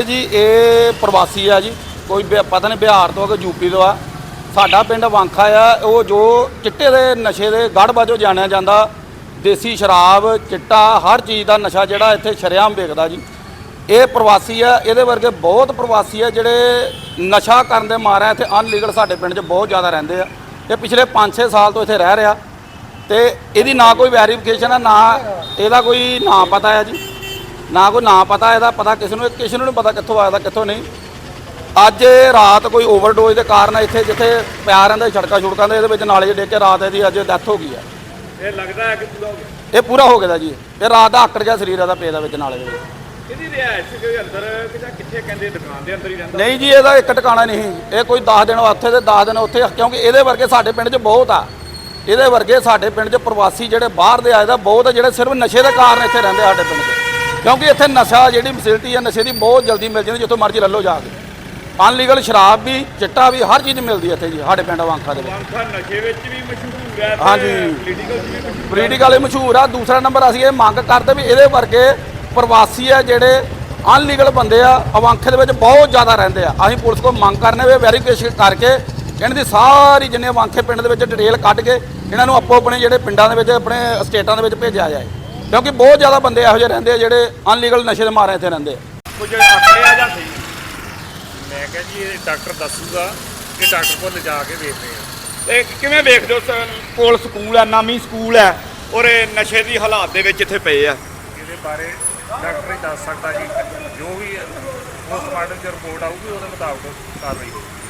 ਜਿਹੜੇ ਜੀ, ਇਹ ਪ੍ਰਵਾਸੀ ਆ ਜੀ, ਕੋਈ ਬਿ- ਪਤਾ ਨਹੀਂ ਬਿਹਾਰ ਤੋਂ ਆ ਕਿ ਯੂਪੀ ਤੋਂ ਆ। ਸਾਡਾ ਪਿੰਡ ਵਾਂਖਾ ਆ, ਉਹ ਜੋ ਚਿੱਟੇ ਦੇ ਨਸ਼ੇ ਦੇ ਗੜ ਵਜੋਂ ਜਾਣਿਆ ਜਾਂਦਾ, ਦੇਸੀ ਸ਼ਰਾਬ, ਚਿੱਟਾ, ਹਰ ਚੀਜ਼ ਦਾ ਨਸ਼ਾ ਜਿਹੜਾ ਇੱਥੇ ਸ਼ਰੇਆਮ ਵੇਖਦਾ ਜੀ। ਇਹ ਪ੍ਰਵਾਸੀ ਆ, ਇਹਦੇ ਵਰਗੇ ਬਹੁਤ ਪ੍ਰਵਾਸੀ ਆ ਜਿਹੜੇ ਨਸ਼ਾ ਕਰਨ ਦੇ ਮਾਰਿਆ ਇੱਥੇ ਅਨਲੀਗਲ ਸਾਡੇ ਪਿੰਡ 'ਚ ਬਹੁਤ ਜ਼ਿਆਦਾ ਰਹਿੰਦੇ ਆ। ਇਹ ਪਿਛਲੇ 5-6 ਸਾਲ ਤੋਂ ਇੱਥੇ ਰਹਿ ਰਿਹਾ ਤੇ ਇਹਦੀ ਨਾ ਕੋਈ ਵੈਰੀਫਿਕੇਸ਼ਨ ਆ, ਨਾ ਇਹਦਾ ਕੋਈ ਨਾਂ ਪਤਾ ਹੈ ਜੀ। ਨਾ ਕੋਈ ਨਾਂ ਪਤਾ ਇਹਦਾ ਪਤਾ ਕਿਸੇ ਨੂੰ ਕਿਸੇ ਨੂੰ ਨਹੀਂ ਪਤਾ ਕਿੱਥੋਂ ਆਇਆ ਦਾ ਕਿੱਥੋਂ ਨਹੀਂ। ਅੱਜ ਰਾਤ ਕੋਈ ਓਵਰਡੋਜ਼ ਦੇ ਕਾਰਨ ਇੱਥੇ ਜਿੱਥੇ ਪਿਆ ਰਹਿੰਦਾ ਸੀ ਸੜਕਾਂ ਛੁੜਕਾਂ ਦੇ ਇਹਦੇ ਵਿੱਚ ਨਾਲੇ 'ਚ ਡਿੱਗ ਕੇ ਰਾਤ ਇਹਦੀ ਅੱਜ ਡੈਥ ਹੋ ਗਈ ਹੈ ਇਹ ਲੱਗਦਾ ਹੈ ਕਿ ਪੂਰਾ ਹੋ ਗਿਆ? ਇਹ ਪੂਰਾ ਹੋ ਗਿਆ ਦਾ ਜੀ। ਇਹ ਰਾਤ ਦਾ ਆਕੜ ਗਿਆ ਸਰੀਰ ਇਹਦਾ ਪੇ ਦਾ ਵਿੱਚ ਨਾਲੇ ਦੇ ਵਿੱਚ। ਇਹਦੀ ਰਿਹਾਇਸ਼ ਕੋਈ ਅੰਦਰ ਕਿ ਜਾਂ ਕਿੱਥੇ ਕਹਿੰਦੇ ਦੁਕਾਨ ਦੇ ਅੰਦਰ ਹੀ ਰਹਿੰਦਾ? ਨਹੀਂ ਜੀ ਇਹਦਾ ਇੱਕ ਟਿਕਾਣਾ ਨਹੀਂ ਇਹ ਕੋਈ 10 ਦਿਨ ਉੱਥੇ ਤੇ 10 ਦਿਨ ਉੱਥੇ ਕਿਉਂਕਿ ਇਹਦੇ ਵਰਗੇ ਸਾਡੇ ਪਿੰਡ 'ਚ ਬਹੁਤ ਆ। ਇਹਦੇ ਵਰਗੇ ਸਾਡੇ ਪਿੰਡ 'ਚ ਪ੍ਰਵਾਸੀ ਜਿਹੜੇ ਬਾਹਰ ਦੇ ਆਏ ਦਾ ਬਹੁਤ ਆ ਜਿਹੜੇ ਸਿਰਫ ਨਸ਼ੇ ਦੇ ਕਾਰਨ ਇੱਥੇ ਰਹਿੰਦੇ ਆ ਸਾਡੇ ਪਿੰਡ 'ਚ। ਕਿਉਂਕਿ ਇੱਥੇ ਨਸ਼ਾ ਜਿਹੜੀ ਫੈਸਿਲਿਟੀ ਹੈ ਨਸ਼ੇ ਦੀ ਬਹੁਤ ਜਲਦੀ ਮਿਲ ਜਾਂਦੀ ਜਿੱਥੋਂ ਮਰਜ਼ੀ ਲੈ ਲਓ ਜਾ ਕੇ। ਅਨਲੀਗਲ ਸ਼ਰਾਬ ਵੀ ਚਿੱਟਾ ਵੀ ਹਰ ਚੀਜ਼ ਮਿਲਦੀ ਹੈ ਇੱਥੇ ਜੀ ਸਾਡੇ ਪਿੰਡ ਵਾਂਖਾ ਦੇ ਵਿੱਚ। ਵਾਂਖਾ ਨਸ਼ੇ ਵਿੱਚ ਵੀ ਮਸ਼ਹੂਰ ਹੈ ਹਾਂਜੀ। ਪੋਲੀਟੀਕਲ ਵੀ ਮਸ਼ਹੂਰ ਆ। ਦੂਸਰਾ ਨੰਬਰ ਅਸੀਂ ਇਹ ਮੰਗ ਕਰਦੇ ਵੀ ਇਹਦੇ ਵਰਗੇ ਪ੍ਰਵਾਸੀ ਆ ਜਿਹੜੇ ਅਨਲੀਗਲ ਬੰਦੇ ਆ ਅਵਾਂਖੇ ਦੇ ਵਿੱਚ ਬਹੁਤ ਜ਼ਿਆਦਾ ਰਹਿੰਦੇ ਆ। ਅਸੀਂ ਪੁਲਿਸ ਕੋਲ ਮੰਗ ਕਰਨੇ ਵੀ ਵੈਰੀਫਿਕੇਸ਼ਨ ਕਰਕੇ ਇਹਨਾਂ ਦੀ ਸਾਰੀ ਜਿੰਨੇ ਅਵਾਂਖੇ ਪਿੰਡ ਦੇ ਵਿੱਚ ਡਿਟੇਲ ਕੱਢ ਕੇ ਇਹਨਾਂ ਨੂੰ ਆਪੋ ਆਪਣੇ ਜਿਹੜੇ ਪਿੰਡਾਂ ਦੇ ਵਿੱਚ ਆਪਣੇ ਸਟੇਟਾਂ ਦੇ ਵਿੱਚ ਭੇਜਿਆ ਜਾਏ। ਕਿਉਂਕਿ ਬਹੁਤ ਜ਼ਿਆਦਾ ਬੰਦੇ ਇਹੋ ਜਿਹੇ ਰਹਿੰਦੇ ਆ ਜਿਹੜੇ ਅਨਲੀਗਲ ਨਸ਼ੇ ਦੇ ਮਾਰੇ ਇੱਥੇ ਰਹਿੰਦੇ ਆ। ਕੁਝ ਆਖੜਿਆ ਜਾਂ ਸਹੀ? ਮੈਂ ਕਿਹਾ ਜੀ ਇਹ ਡਾਕਟਰ ਦੱਸੂਗਾ ਕਿ ਡਾਕਟਰ ਕੋਲ ਲਿਜਾ ਕੇ ਵੇਖਦੇ ਆ। ਤੇ ਕਿਵੇਂ ਵੇਖਦੇ ਹੋ ਸ- ਕੋਲ ਸਕੂਲ ਹੈ ਨਾਮੀ ਸਕੂਲ ਹੈ ਔਰ ਇਹ ਨਸ਼ੇ ਦੀ ਹਾਲਾਤ ਦੇ ਵਿੱਚ ਇੱਥੇ ਪਏ ਆ। ਇਹਦੇ ਬਾਰੇ ਡਾਕਟਰ ਹੀ ਦੱਸ ਸਕਦਾ ਜੀ। ਜੋ ਵੀ ਪੋਸਟਮਾਰਟਮ ਚ ਰਿਪੋਰਟ ਆਊਗੀ ਉਹਦੇ ਮੁਤਾਬਕ ਕਾਰਵਾਈ ਹੋਊਗੀ।